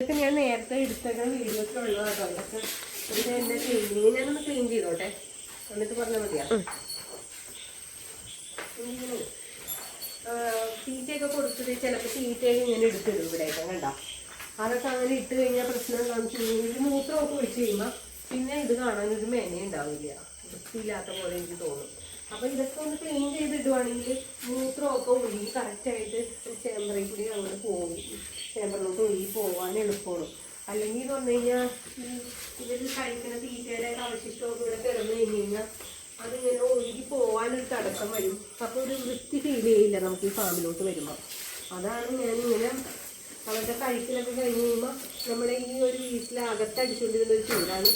ഇതൊക്കെ ഞാൻ നേരത്തെ എടുത്തേക്കുന്ന വീഡിയോസ് ഉള്ളതാട്ടോ. ഇതൊക്കെ ഇത് എന്നെ ഞാനൊന്ന് ക്ലീൻ ചെയ്തോട്ടെ? എന്നിട്ട് പറഞ്ഞാൽ മതിയാ? തീറ്റയൊക്കെ കൊടുത്തിട്ട് ചിലപ്പോൾ തീറ്റയൊക്കെ ഇങ്ങനെ എടുത്തിടും ഇവിടെയൊക്കെ കണ്ടോ? അതൊക്കെ അങ്ങനെ ഇട്ട് കഴിഞ്ഞാൽ പ്രശ്നം എന്താണെന്ന് വെച്ച് കഴിഞ്ഞാൽ മൂത്രമൊക്കെ ഒഴിച്ച് കഴിയുമ്പോൾ പിന്നെ ഇത് കാണാൻ ഒരു മെന ഉണ്ടാവില്ല. വൃത്തിയില്ലാത്ത പോലെ എനിക്ക് തോന്നും. അപ്പോൾ ഇതൊക്കെ ഒന്ന് ക്ലീൻ ചെയ്തിടുവാണെങ്കിൽ മൂത്രമൊക്കെ ഒഴുകി കറക്റ്റായിട്ട് ചേമ്പറിൽ കൂടി അങ്ങോട്ട് പോകും പോകാൻ എളുപ്പമാണ്. അല്ലെങ്കിൽ ഇത് വന്നു കഴിഞ്ഞാൽ ഇവർ കഴിക്കുന്ന തീറ്റയുടെ അവശിഷ്ടമൊക്കെ ഇവിടെ കിടന്നു കഴിഞ്ഞ് കഴിഞ്ഞാൽ അതിങ്ങനെ ഒഴുകി പോകാനൊരു തടസ്സം വരും. അപ്പോൾ ഒരു വൃത്തി ഫീൽ ചെയ്യില്ല നമുക്ക് ഈ ഫാമിലോട്ട് വരുമ്പോൾ അതാണ് ഞാനിങ്ങനെ അവരുടെ കഴിക്കലൊക്കെ കഴിഞ്ഞ് കഴിയുമ്പോൾ നമ്മുടെ ഈ ഒരു വീട്ടിലെ അകത്തടിച്ചുകൊണ്ടിരുന്ന ഒരു ചൂടാണ്.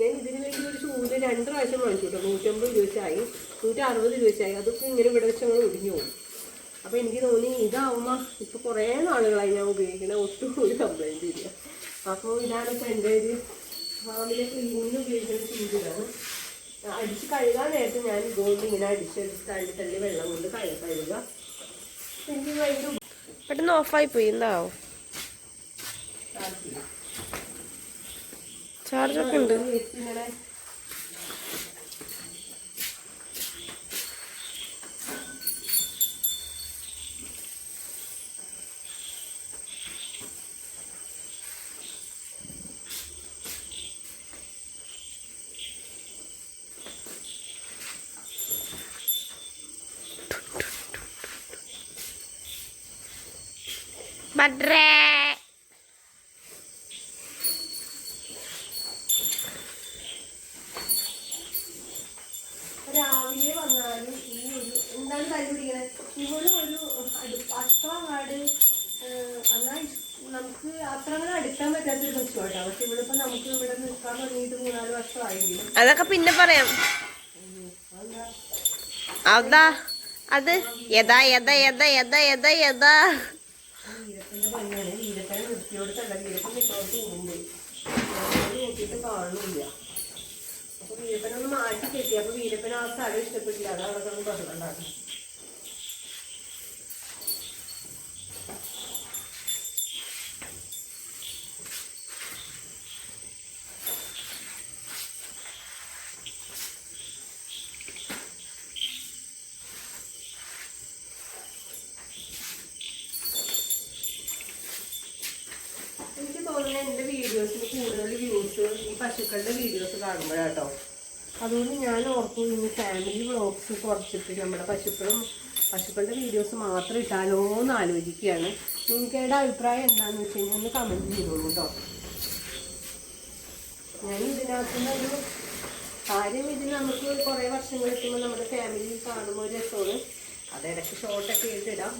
ഞാൻ ഇതിന് വേണ്ടി ഒരു ചൂട് രണ്ട് പ്രാവശ്യം വാങ്ങിച്ചു കേട്ടോ. നൂറ്റമ്പത് രൂപ വെച്ചായി നൂറ്റി അറുപത് രൂപ വെച്ചായി അതൊക്കെ ഇങ്ങനെ ഇവിടെ വെച്ച് നമ്മൾ ഒടിഞ്ഞു പോകും. അപ്പോൾ എനിക്ക് തോന്നി ഇതാവുമ്പോൾ ഇപ്പോൾ കുറേ നാളുകളായി ഞാൻ ഉപയോഗിക്കണ ഒട്ടും ഒരു കംപ്ലൈന്റ് ഇല്ല. അപ്പോൾ ഇതാണ് ഇപ്പോൾ എന്റെ ഒരു ഫാമിലെ ക്ലീനിങ്ങിന് ഉപയോഗിക്കുന്ന ചൂടിലാണ്. അടിച്ച് കഴുകാൻ നേരത്തെ ഞാൻ ഇതുകൊണ്ട് ഇങ്ങനെ അടിച്ചടിച്ച് തള്ളി തള്ളി വെള്ളം കൊണ്ട് കഴു കഴുകുക എനിക്ക് ഭയങ്കര പെട്ടെന്ന് ഓഫായി പോയി എന്താവും ചാർജ് ചാർജൊക്കെ ഉണ്ട്. ഇങ്ങനെ ബഡ്രേ രാവിലെ വന്നാലും ഈ ഒരു എന്താണ് ഇവളും ഒരു നമുക്ക് അടുക്കാൻ പറ്റാത്തൊരു പക്ഷെ നമുക്ക് ഇവിടെ നിൽക്കാൻ തുടങ്ങിയിട്ട് മൂന്നാൽ വർഷമായി അതൊക്കെ പിന്നെ പറയാം. അതാ. അത്. യഥാ യഥാ യഥാ യഥാ യഥാ യഥാ. വീരപ്പന്റെ പൊന്നാണ് വീരപ്പനെ നിർത്തിയോട് കണ്ട വീരപ്പൻ നിൽക്കുന്നോട്ട് പോകുമ്പോ നോക്കിയിട്ട് കാണുന്നില്ല. അപ്പൊ വീരപ്പനൊന്ന് മാറ്റി കെട്ടി. അപ്പൊ വീരപ്പൻ ആ സ്ഥലം ഇഷ്ടപ്പെട്ടില്ല. അത് അവിടെ കിടന്ന് എനിക്ക് തോന്നുന്നത് എന്റെ വീഡിയോസിന് കൂടുതൽ വ്യൂസ് ഈ പശുക്കളുടെ വീഡിയോസ് കാണുമ്പോഴാട്ടോ. അതുകൊണ്ട് ഞാൻ ഓർത്തു ഇനി ഫാമിലി വ്ളോഗ്സ് കുറച്ചിട്ട് നമ്മുടെ പശുക്കളും പശുക്കളുടെ വീഡിയോസ് മാത്രം ഇട്ടാലോ എന്ന് ആലോചിക്കുകയാണ്. നിങ്ങൾക്കയുടെ അഭിപ്രായം എന്താണെന്ന് വെച്ച് കഴിഞ്ഞാൽ ഒന്ന് കമന്റ് ചെയ്തോളൂ കേട്ടോ ഞാൻ ഇതിനകത്തുനിന്ന് ഒരു കാര്യം ഇത് നമുക്ക് കുറേ വർഷങ്ങൾ എത്തുമ്പോൾ നമ്മുടെ ഫാമിലി കാണുമ്പോൾ ഒരു രസമാണ് അതിടയ്ക്ക് ഷോർട്ടൊക്കെ ഇട്ടിടാം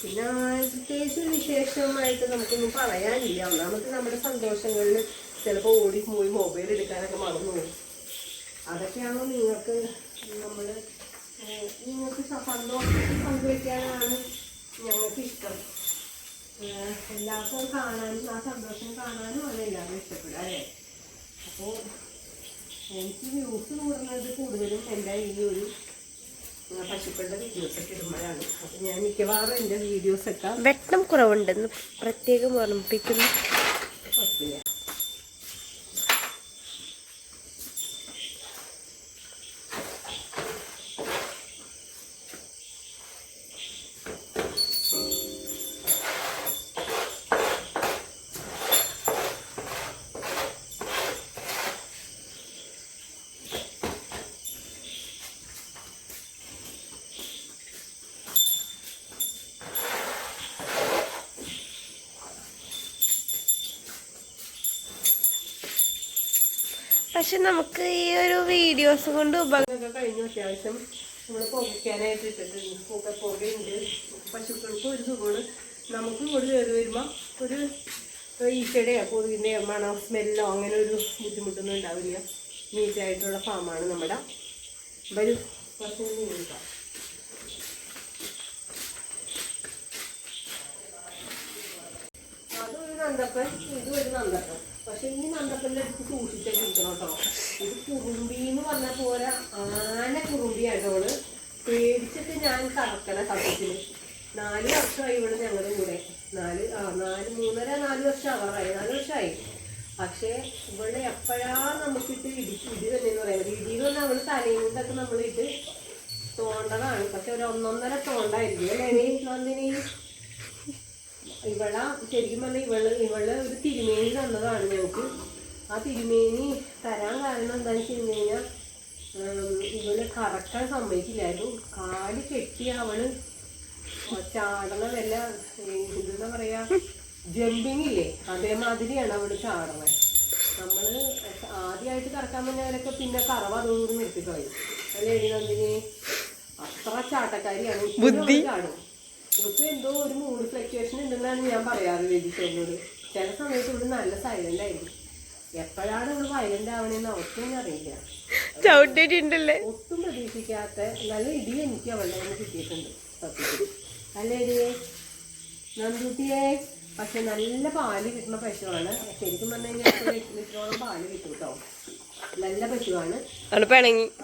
പിന്നെ പ്രത്യേകിച്ച് വിശേഷമായിട്ട് നമുക്കൊന്നും പറയാനില്ല. ഒന്നാമത് നമ്മുടെ സന്തോഷങ്ങളിൽ ചിലപ്പോൾ ഓടി പോയി മൊബൈൽ എടുക്കാനൊക്കെ മറന്നു പോകും. അതൊക്കെയാണോ നിങ്ങൾക്ക് നമ്മൾ നിങ്ങൾക്ക് സന്തോഷം പങ്കുവയ്ക്കാനാണ് ഞങ്ങൾക്ക് ഇഷ്ടം. എല്ലാവർക്കും കാണാനും ആ സന്തോഷം കാണാനും ആണ് എല്ലാവരും ഇഷ്ടപ്പെടുക അല്ലേ? അപ്പോൾ എനിക്ക് വ്യൂസ് കൂടുന്നത് കൂടുതലും എന്റെ ഈ ഒരു പശുക്കളുടെ വീഡിയോസ് വീഡിയോസൊക്കെ ഇടുമ്പോഴാണ്. അപ്പം ഞാൻ മിക്കവാറും എന്റെ വീഡിയോസൊക്കെ വെട്ടം കുറവുണ്ടെന്ന് പ്രത്യേകം ഓർമ്മിപ്പിക്കുന്നു. പക്ഷെ നമുക്ക് ഈ ഒരു വീഡിയോസ് കൊണ്ട് ഉപകാരം ഇതൊക്കെ അത്യാവശ്യം. നമ്മൾ പുകയ്ക്കാനായിട്ട് ഇട്ടിട്ടുണ്ട്. പുക പുകയുണ്ട്. പശുക്കൾക്ക് ഒരു സുഖമാണ്. നമുക്ക് ഇങ്ങോട്ട് കയറി വരുമ്പോൾ ഒരു ഈച്ചയുടെയോ കൊതുകിന്റെയോ മണോ സ്മെല്ലോ അങ്ങനെ ഒരു ബുദ്ധിമുട്ടൊന്നും ഉണ്ടാവില്ല. നീറ്റായിട്ടുള്ള ഫാമാണ് നമ്മുടെ. വരും കുറച്ച് നീക്കാം അതൊരു നന്ദപ്പൻ ഇതും ഒരു നന്തപ്പൻ പക്ഷെ ഈ നന്തപ്പന്റെ എടുത്ത് സൂക്ഷിച്ചേ ഇരിക്കണം കേട്ടോ. ഇത് കുറുമ്പി എന്ന് പറഞ്ഞ പോലെ ആന കുറുമ്പിയായിട്ടോൾ പേടിച്ചിട്ട് ഞാൻ കറക്കണ സത്യത്തിൽ. നാല് വർഷമായി ഇവിടെ ഞങ്ങളുടെ കൂടെ. നാല് ആ നാല് മൂന്നര നാല് വർഷം ആവാറായി. നാല് വർഷമായി. പക്ഷേ ഇവിടെ എപ്പോഴാ നമുക്കിട്ട് ഇടി ഇടി തന്നെ എന്ന് പറയുന്നത് ഇടി എന്ന് പറഞ്ഞാൽ അവൾ തലയും കൊണ്ടൊക്കെ നമ്മളിട്ട് തോണ്ടതാണ്. പക്ഷെ ഒരു ഒന്നൊന്നര തോണ്ടായിരിക്കും. അല്ലേ? ഇനി നന്ദിനി ഇവള ശരിക്കും പറഞ്ഞാൽ ഇവൾ ഇവൾ ഒരു തിരുമേനി തന്നതാണ് ഞങ്ങൾക്ക്. ആ തിരുമേനി തരാൻ കാരണം എന്താണെന്ന് വെച്ച് കഴിഞ്ഞ് കഴിഞ്ഞാൽ ഇവൾ കറക്കാൻ സമ്മതിക്കില്ലായിരുന്നു കാൽ കെട്ടി അവൾ ചാടണ വല്ല എന്താ പറയാ ജമ്പിങ് ഇല്ലേ? അതേമാതിരിയാണ് അവൾ ചാടണത്. നമ്മൾ ആദ്യമായിട്ട് കറക്കാൻ പറ്റുന്നവരൊക്കെ പിന്നെ കറവ് അതുകൊണ്ട് നിർത്തിക്കളയും. അല്ലേ നന്ദിനി അത്ര ചാട്ടക്കാരിയാണ്. ചാടും. ഇവർക്ക് എന്തോ ഒരു മൂഡ് ഫ്ലക്ച്വേഷൻ ഉണ്ടെന്നാണ് ഞാൻ പറയാറ് രജിസ്റ്ററിനോട് ചില സമയത്ത് ഇവിടെ നല്ല സൈലന്റ് ആയിരുന്നു എപ്പോഴാണ് ഇവിടെ വയലന്റ് ആവണേന്ന് അവർക്കൊന്നും അറിയില്ല. ചവിട്ടിട്ടുണ്ടല്ലേ ഒട്ടും പ്രതീക്ഷിക്കാത്ത നല്ല ഇടി എനിക്ക് അവളുടെ നിന്ന് കിട്ടിയിട്ടുണ്ട്. സത്യത്തിൽ. അല്ലേ ഇടിയെ? നന്ദുട്ടിയെ? പക്ഷെ നല്ല പാൽ കിട്ടുന്ന പശുവാണ്. ശരിക്കും പറഞ്ഞു കഴിഞ്ഞാൽ എട്ട് ലിറ്ററോളം പാൽ കിട്ടും കേട്ടോ നല്ല പശുവാണ്.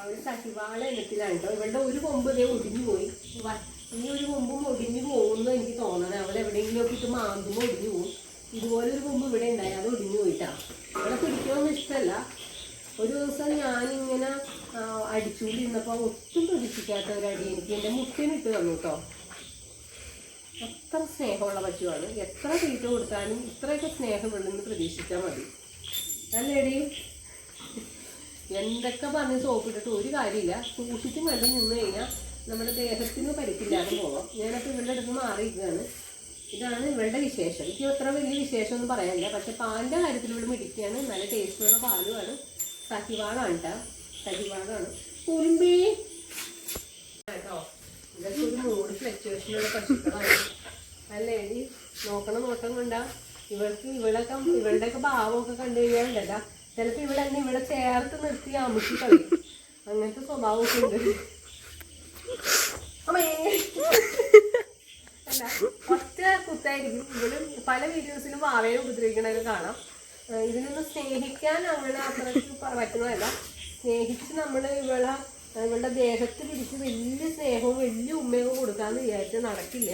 അവർ സഹിവാള ഇനത്തിലാണ് കേട്ടോ ഇവളുടെ ഒരു കൊമ്പ് ഇതേ ഒടിഞ്ഞു പോയി. ഈ ഒരു കൊമ്പും ഒടിഞ്ഞു പോകുന്നു എനിക്ക് തോന്നണേ. അവൾ എവിടെയെങ്കിലും ഒക്കെ ഇട്ട് മാന്തുമ്പോൾ ഒടിഞ്ഞു പോകും ഇതുപോലെ ഒരു കൊമ്പ് ഇവിടെ ഉണ്ടായി. അത് ഒടിഞ്ഞു പോയിട്ടാ. അവളെ പിടിക്കണമെന്ന് ഇഷ്ടമല്ല ഒരു ദിവസം ഞാനിങ്ങനെ അടിച്ചുകൊണ്ടിരുന്നപ്പോൾ ഒട്ടും പ്രതീക്ഷിക്കാത്ത ഒരു അടി എനിക്ക് എന്റെ മുട്ടിനിട്ട് തന്നു കേട്ടോ അത്ര സ്നേഹമുള്ള പശുവാണ്. എത്ര തീറ്റ കൊടുത്താലും ഇത്രയൊക്കെ സ്നേഹം ഉള്ളെന്ന് പ്രതീക്ഷിച്ചാൽ മതി. അല്ലേടി? എന്തൊക്കെ പറഞ്ഞ് സോപ്പിട്ടിട്ട് ഒരു കാര്യമില്ല. സൂക്ഷിച്ചും കണ്ടു നിന്ന് കഴിഞ്ഞാൽ നമ്മുടെ ദേഹത്തിന് പരിക്കില്ലാതെ പോവാം. ഞാനപ്പോൾ ഇവളുടെ അടുത്ത് മാറിയിരിക്കുകയാണ്. ഇതാണ് ഇവളുടെ വിശേഷം. എനിക്ക് അത്ര വലിയ വിശേഷം ഒന്നും പറയാനില്ല. പക്ഷെ പാലിന്റെ കാര്യത്തിൽ ഇവിടെ മിടിക്കുകയാണ് നല്ല ടേസ്റ്റുള്ള പാലുമാണ്. സഹിവാളാണ് കേട്ടോ സഹിവാളാണ്. കുരുമ്പി കേട്ടോ? ഇതൊക്കെ ഒരു മൂഡ് ഫ്ലക്ച്വേഷനുള്ള പശുക്കളാണ്. അല്ലേ ഈ നോക്കണ നോക്കണം കൊണ്ട. ഇവൾക്ക് ഇവളൊക്കെ ഇവളുടെയൊക്കെ ഭാവമൊക്കെ കണ്ടു കഴിഞ്ഞാൽ ചിലപ്പോൾ ഇവിടെ തന്നെ ഇവിടെ ചേർത്ത് നിർത്തി അമുക്കി അങ്ങനത്തെ സ്വഭാവമൊക്കെ ഉണ്ട്. ഒറ്റ കുത്തായിരിക്കും. ഇവൾ പല വീഡിയോസിലും വാവയെ ഉപദ്രവിക്കണൊക്കെ കാണാം. ഇതിനൊന്ന് സ്നേഹിക്കാൻ അവളെ അത്രയ്ക്ക് പറ്റുന്നതല്ല. സ്നേഹിച്ച് നമ്മൾ ഇവളെ ഇവളുടെ ദേഹത്ത് പിടിച്ച് വലിയ സ്നേഹവും വലിയ ഉമ്മയൊക്കെ കൊടുക്കാന്ന് വിചാരിച്ച് നടക്കില്ല.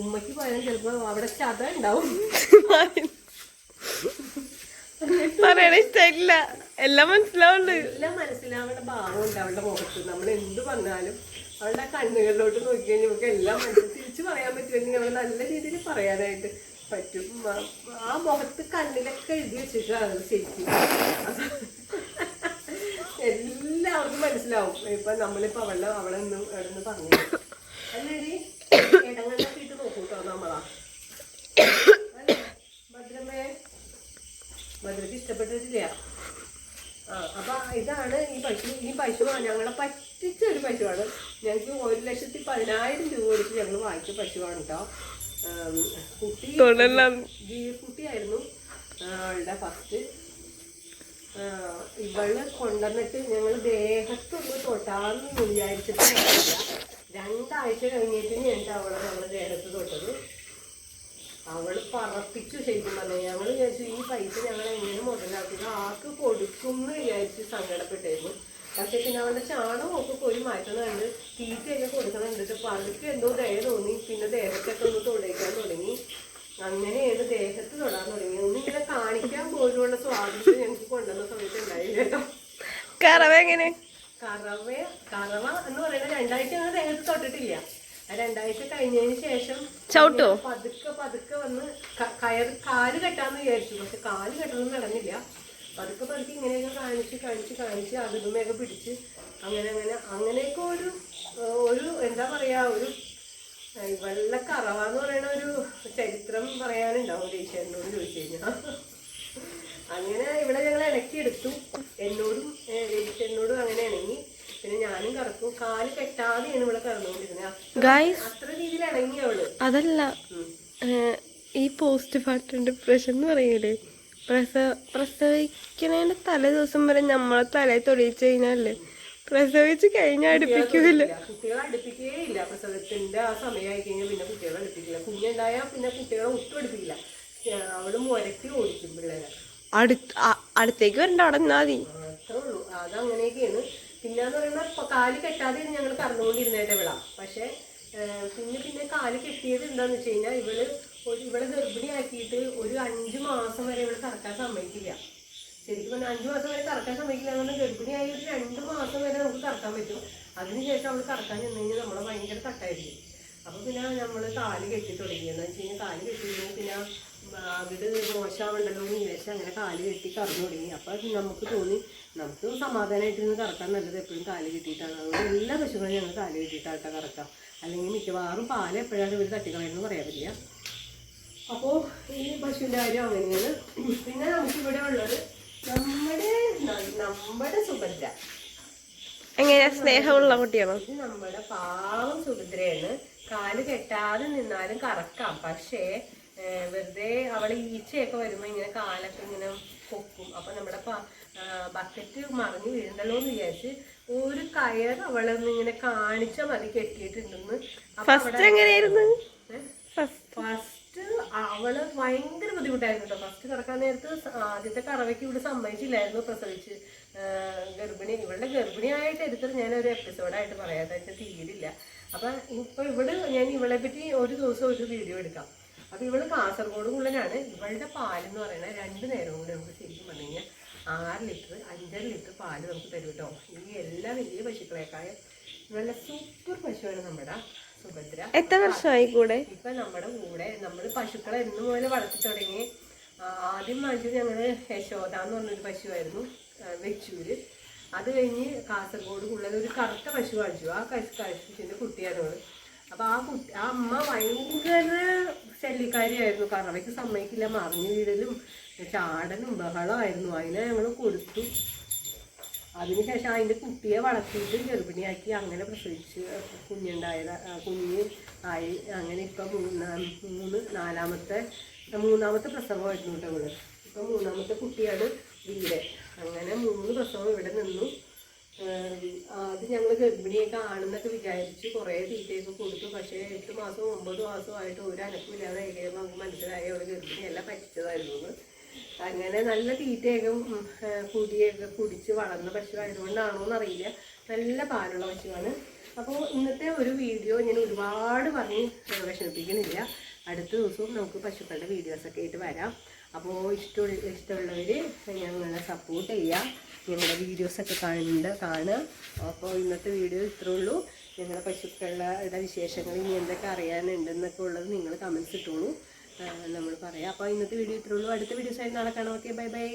ഉമ്മയ്ക്ക് പോയാൽ ചിലപ്പോൾ അവിടെ ചത ഉണ്ടാവും. പറയണ ഇഷ്ടമില്ല എല്ലാം മനസ്സിലാവുന്നുണ്ട്. എല്ലാം മനസ്സിലാവേണ്ട ഭാവമുണ്ട് അവളുടെ മുഖത്ത്. നമ്മൾ എന്ത് പറഞ്ഞാലും അവളുടെ കണ്ണുകളിലോട്ട് നോക്കി കഴിഞ്ഞാൽ നമുക്ക് എല്ലാം മനസ്സിൽ തിരിച്ചു പറയാൻ പറ്റുമെങ്കിൽ അവൾ നല്ല രീതിയിൽ പറയാനായിട്ട് പറ്റും. ആ- മുഖത്ത് കണ്ണിലൊക്കെ എഴുതി വെച്ചിട്ടാണ് ശരിക്കും. എല്ലാവർക്കും മനസ്സിലാവും. ഇപ്പൊ നമ്മളിപ്പോ അവളെ അവളെ ഒന്ന് അവിടെ നിന്ന് പറഞ്ഞു. അല്ലേടി? ഇടങ്ങളിലൊക്കെ ഇട്ട് നോക്കൂട്ടോ നമ്മളാ. ഭദ്രമേ ഭദ്രക്ക് ഇഷ്ടപ്പെട്ടിട്ടില്ല. അപ്പൊ ഇതാണ് ഈ പശു ഈ പശുവാണ് ഞങ്ങളെ പറ്റിച്ച ഒരു പശുവാണ്. ഞങ്ങൾക്ക് ഒരു ലക്ഷത്തി പതിനായിരം രൂപ കൊടുത്ത് ഞങ്ങൾ വാങ്ങിച്ച പശുവാണ് കേട്ടോ കുട്ടി കുട്ടിയായിരുന്നു. അവളുടെ ഫസ്റ്റ്. ഇവൾ കൊണ്ടുവന്നിട്ട് ഞങ്ങൾ ദേഹത്തൊന്ന് തൊട്ടാന്ന് വിചാരിച്ചിട്ട്. രണ്ടാഴ്ച കഴിഞ്ഞിട്ട് ഞാൻ അവളെ അവൾ പറപ്പിച്ചു ശരിക്കും പറഞ്ഞു. ഞങ്ങൾ വിചാരിച്ചു ഈ പൈസ ഞങ്ങൾ എങ്ങനെ മുതലാക്കുക ആർക്ക് കൊടുക്കും എന്ന് വിചാരിച്ച് സങ്കടപ്പെട്ടായിരുന്നു പക്ഷെ പിന്നെ അവളുടെ ഒരു പോയി മാറ്റുന്നുണ്ട് തീറ്റയൊക്കെ കൊടുക്കുന്നുണ്ട് പതുക്കെ എന്തോ ദയ തോന്നി. പിന്നെ ദേഹത്തൊക്കെ ഒന്ന് തൊടയിക്കാൻ തുടങ്ങി. അങ്ങനെയാണ് ദേഹത്ത് തൊടാൻ തുടങ്ങി. ഒന്നിങ്ങനെ കാണിക്കാൻ പോലുള്ള സ്വാതന്ത്ര്യം ഞങ്ങൾക്ക് കൊണ്ടുവന്ന സമയത്ത് ഉണ്ടായില്ല കേട്ടോ കറവ എങ്ങനെ? കറവ കറവ എന്ന് പറയുന്നത് രണ്ടാഴ്ച ഞങ്ങൾ ദേഹത്ത് തൊട്ടിട്ടില്ല. രണ്ടാഴ്ച കഴിഞ്ഞതിന് ശേഷം ചവിട്ടോ? പതുക്കെ പതുക്കെ വന്ന് കയർ കാൽ കെട്ടാന്ന് വിചാരിച്ചു. പക്ഷെ കാൽ കെട്ടൊന്നും നടന്നില്ല. പതുക്കെ പതുക്കെ ഇങ്ങനെയൊക്കെ കാണിച്ച് കാണിച്ച് കാണിച്ച് അതുമയൊക്കെ പിടിച്ച് അങ്ങനെ അങ്ങനെ അങ്ങനെയൊക്കെ ഒരു ഒരു എന്താ പറയാ ഒരു ഏഹ്, വെള്ള കറവ എന്ന് പറയുന്ന ഒരു ചരിത്രം പറയാനുണ്ടാവും ഈശ്വരനോട് ചോദിച്ചു കഴിഞ്ഞാൽ അങ്ങനെ ഇവിടെ ഞങ്ങൾ ഇണക്കിയെടുത്തു. എന്നോടും എന്നോടും അങ്ങനെ ഇണങ്ങി. പിന്നെ ഞാനും കറക്കും കാൽ കെട്ടാതെയാണ് ഇവിടെ ഇണങ്ങി അതല്ല ഈ പോസ്റ്റ് പാർട്ടം ഡിപ്രഷൻ എന്ന് പറയൂലേ? പ്രസവ പ്രസവിക്കണേന്റെ തലേ ദിവസം വരെ നമ്മളെ തലയിൽ തൊടിയിച്ച് കഴിഞ്ഞാലേ പ്രസവിച്ച് കഴിഞ്ഞാൽ അടുപ്പിക്കുന്നില്ല കുട്ടികളെ അടുപ്പിക്കേ ഇല്ല. പ്രസവത്തിന്റെ ആ സമയമായി കഴിഞ്ഞാൽ പിന്നെ കുട്ടികളെ അടുപ്പിക്കില്ല. കുഞ്ഞുണ്ടായാൽ പിന്നെ കുട്ടികളെ ഒട്ടും അടുപ്പിക്കില്ല. അവൾ മുരക്കി ഓടിക്കും പിള്ളേരെ. അടുത്തേക്ക് വരണ്ട. അവിടെ നിന്നാ മതി. അത്രേ ഉള്ളൂ. അത് അങ്ങനെയൊക്കെയാണ് പിന്നെന്ന് പറയുമ്പോൾ ഇപ്പൊ കാൽ കെട്ടാതെ ഞങ്ങൾ കറന്നുകൊണ്ടിരുന്നേട്ടെ വിള. പക്ഷെ പിന്നെ പിന്നെ കാൽ കെട്ടിയത് എന്താന്ന് വെച്ച് കഴിഞ്ഞാൽ ഇവൾ ഇവളെ ഗർഭിണിയാക്കിയിട്ട് ഒരു അഞ്ച് മാസം വരെ ഇവൾ കറക്കാൻ സമ്മതിക്കില്ല. ശരിക്കും പറഞ്ഞാൽ അഞ്ച് മാസം വരെ കറക്കാൻ സമ്മതിക്കില്ല പറഞ്ഞാൽ ഗർഭിണിയായി ഒരു രണ്ട് മാസം വരെ നമുക്ക് കറക്കാൻ പറ്റും. അതിനുശേഷം അവൾ കറക്കാൻ ചെന്ന് കഴിഞ്ഞാൽ നമ്മളെ ഭയങ്കര കട്ടായിരിക്കും അപ്പൊ പിന്നെ നമ്മൾ കാൽ കെട്ടി തുടങ്ങി. എന്താണെന്ന് വെച്ച് കഴിഞ്ഞാൽ കാൽ കെട്ടി പിന്നെ അവിടെ മോശമാവണ്ടല്ലോ എന്ന് വിചാരിച്ച് അങ്ങനെ കാൽ കെട്ടി കറന്നു തുടങ്ങി. അപ്പൊ നമുക്ക് തോന്നി. നമുക്ക് സമാധാനമായിട്ട് നിന്ന് കറക്കാൻ നല്ലത് എപ്പോഴും കാൽ കെട്ടിയിട്ടാണ്. അതുകൊണ്ട് എല്ലാ പശുക്കളും ഞങ്ങൾ കാൽ കെട്ടിയിട്ടാട്ടോ കറക്കാം. അല്ലെങ്കിൽ മിക്കവാറും പാൽ എപ്പോഴാണ് ഇവർ തട്ടിക്കളയെന്ന് പറയാൻ പറ്റില്ല. അപ്പോൾ ഈ പശുവിന്റെ കാര്യം അങ്ങനെയാണ്. പിന്നെ നമുക്ക് ഇവിടെ ഉള്ളത് നമ്മുടെ നമ്മുടെ സുഭദ്ര. എങ്ങനെയാ? സ്നേഹമുള്ള കുട്ടിയാണോ? നമ്മുടെ പാവം സുഭദ്രയാണ്. കാൽ കെട്ടാതെ നിന്നാലും കറക്കാം. പക്ഷേ വെറുതെ അവൾ ഈച്ചയൊക്കെ വരുമ്പോൾ ഇങ്ങനെ കാലൊക്കെ ഇങ്ങനെ പൊക്കും. അപ്പൊ നമ്മുടെ ബക്കറ്റ് മറിഞ്ഞു വീഴണ്ടല്ലോ എന്ന് വിചാരിച്ച് ഒരു കയർ അവളൊന്ന് ഇങ്ങനെ കാണിച്ച മതി കെട്ടിയിട്ടുണ്ടെന്ന്. ഫസ്റ്റ് എങ്ങനെയായിരുന്നു? ഫസ്റ്റ് അവൾ ഭയങ്കര ബുദ്ധിമുട്ടായിരുന്നു കേട്ടോ ഫസ്റ്റ് കിടക്കാൻ നേരത്ത് ആദ്യത്തെ കറവയ്ക്ക് ഇവിടെ സമ്മതിച്ചില്ലായിരുന്നു പ്രസവിച്ച്. ഗർഭിണി ഇവളുടെ ഗർഭിണിയായിട്ട് എടുത്തത് ഞാൻ ഒരു എപ്പിസോഡായിട്ട് പറയാതെ തീരില്ല. അപ്പൊ ഇപ്പൊ ഇവിടെ ഞാൻ ഇവളെ പറ്റി ഒരു ദിവസം ഒരു വീഡിയോ എടുക്കാം. അപ്പൊ ഇവൾ കാസർഗോഡ് കുള്ളനാണ് ഇവളുടെ എന്ന് പറയുന്നത് രണ്ട് നേരവും കൂടി നമുക്ക് ശരിക്കും പറഞ്ഞു കഴിഞ്ഞാൽ ആറ് ലിറ്റർ അഞ്ചര ലിറ്റർ പാൽ നമുക്ക് തരും കേട്ടോ. ഈ എല്ലാ വലിയ പശുക്കളെക്കാളും നല്ല സൂപ്പർ പശുവാണ് നമ്മുടെ സുഭദ്ര. എത്ര വർഷമായി കൂടെ? ഇപ്പൊ നമ്മുടെ കൂടെ നമ്മൾ പശുക്കളെ എന്ന് പോലെ വളർത്തി തുടങ്ങി. ആദ്യം വാങ്ങിച്ചത് ഞങ്ങൾ യശോദ എന്ന് പറഞ്ഞൊരു പശുവായിരുന്നു വെച്ചൂര്. അത് കഴിഞ്ഞ് കാസർഗോഡ് ഉള്ളത് ഒരു കറുത്ത പശു വാങ്ങിച്ചു. ആ കശു പശുവിന്റെ കുട്ടിയാണ് അപ്പൊ ആ കുട്ടി ആ അമ്മ ഭയങ്കര ശല്യക്കാരിയായിരുന്നു. കറവയ്ക്ക് സമ്മതിക്കില്ല. മറിഞ്ഞു വീടലും ചാടലും ബഹളമായിരുന്നു. അതിനെ ഞങ്ങൾ കൊടുത്തു. അതിനുശേഷം അതിന്റെ കുട്ടിയെ വളർത്തിയിട്ട് ഗർഭിണിയാക്കി അങ്ങനെ പ്രസവിച്ച് കുഞ്ഞുണ്ടായത്. കുഞ്ഞ് ആയി. അങ്ങനെ ഇപ്പം മൂന്ന് മൂന്ന് നാലാമത്തെ മൂന്നാമത്തെ പ്രസവമായിരുന്നു കേട്ടോ ഇവിടെ ഇപ്പം മൂന്നാമത്തെ കുട്ടിയാണ് വീട്. അങ്ങനെ മൂന്ന് പ്രസവം ഇവിടെ നിന്നു. ആദ്യം ഞങ്ങൾ ഗർഭിണിയൊക്കെ ആണെന്നൊക്കെ വിചാരിച്ചു കുറേ തീറ്റയൊക്കെ കൊടുത്തു. പക്ഷേ എട്ട് മാസവും ഒമ്പത് മാസവും ആയിട്ട് ഒരു അനക്കമില്ലാതെ കഴിയുമ്പോൾ നമുക്ക് മനസ്സിലായി അവർ ഗർഭിണിയല്ല പറ്റിച്ചതായിരുന്നു. അങ്ങനെ നല്ല തീറ്റയൊക്കെ കുടിയൊക്കെ കുടിച്ച് വളർന്ന പശു ആയതുകൊണ്ടാണോ എന്നറിയില്ല. നല്ല പാലുള്ള പശുവാണ്. അപ്പോൾ ഇന്നത്തെ ഒരു വീഡിയോ ഞാൻ ഒരുപാട് പറഞ്ഞ് വിഷമിപ്പിക്കുന്നില്ല അടുത്ത ദിവസവും നമുക്ക് പശുക്കളുടെ വീഡിയോസൊക്കെ ആയിട്ട് വരാം. അപ്പോൾ ഇഷ്ടമുള്ള ഇഷ്ടമുള്ളവർ ഞങ്ങളെ സപ്പോർട്ട് ചെയ്യാം. ഞങ്ങളുടെ വീഡിയോസൊക്കെ കാണുന്നുണ്ട് കാണുക. അപ്പോൾ ഇന്നത്തെ വീഡിയോ ഇത്രേ ഉള്ളൂ. ഞങ്ങളുടെ പശുക്കളുടെ വിശേഷങ്ങൾ ഇനി എന്തൊക്കെ അറിയാനുണ്ടെന്നൊക്കെ ഉള്ളത് നിങ്ങൾ കമൻസ് ഇട്ടോളൂ. നമ്മൾ പറയാം. അപ്പോൾ ഇന്നത്തെ വീഡിയോ ഇത്രേ ഉള്ളൂ. അടുത്ത വീഡിയോസായിട്ട് നാളെ കാണാം. Okay bye bye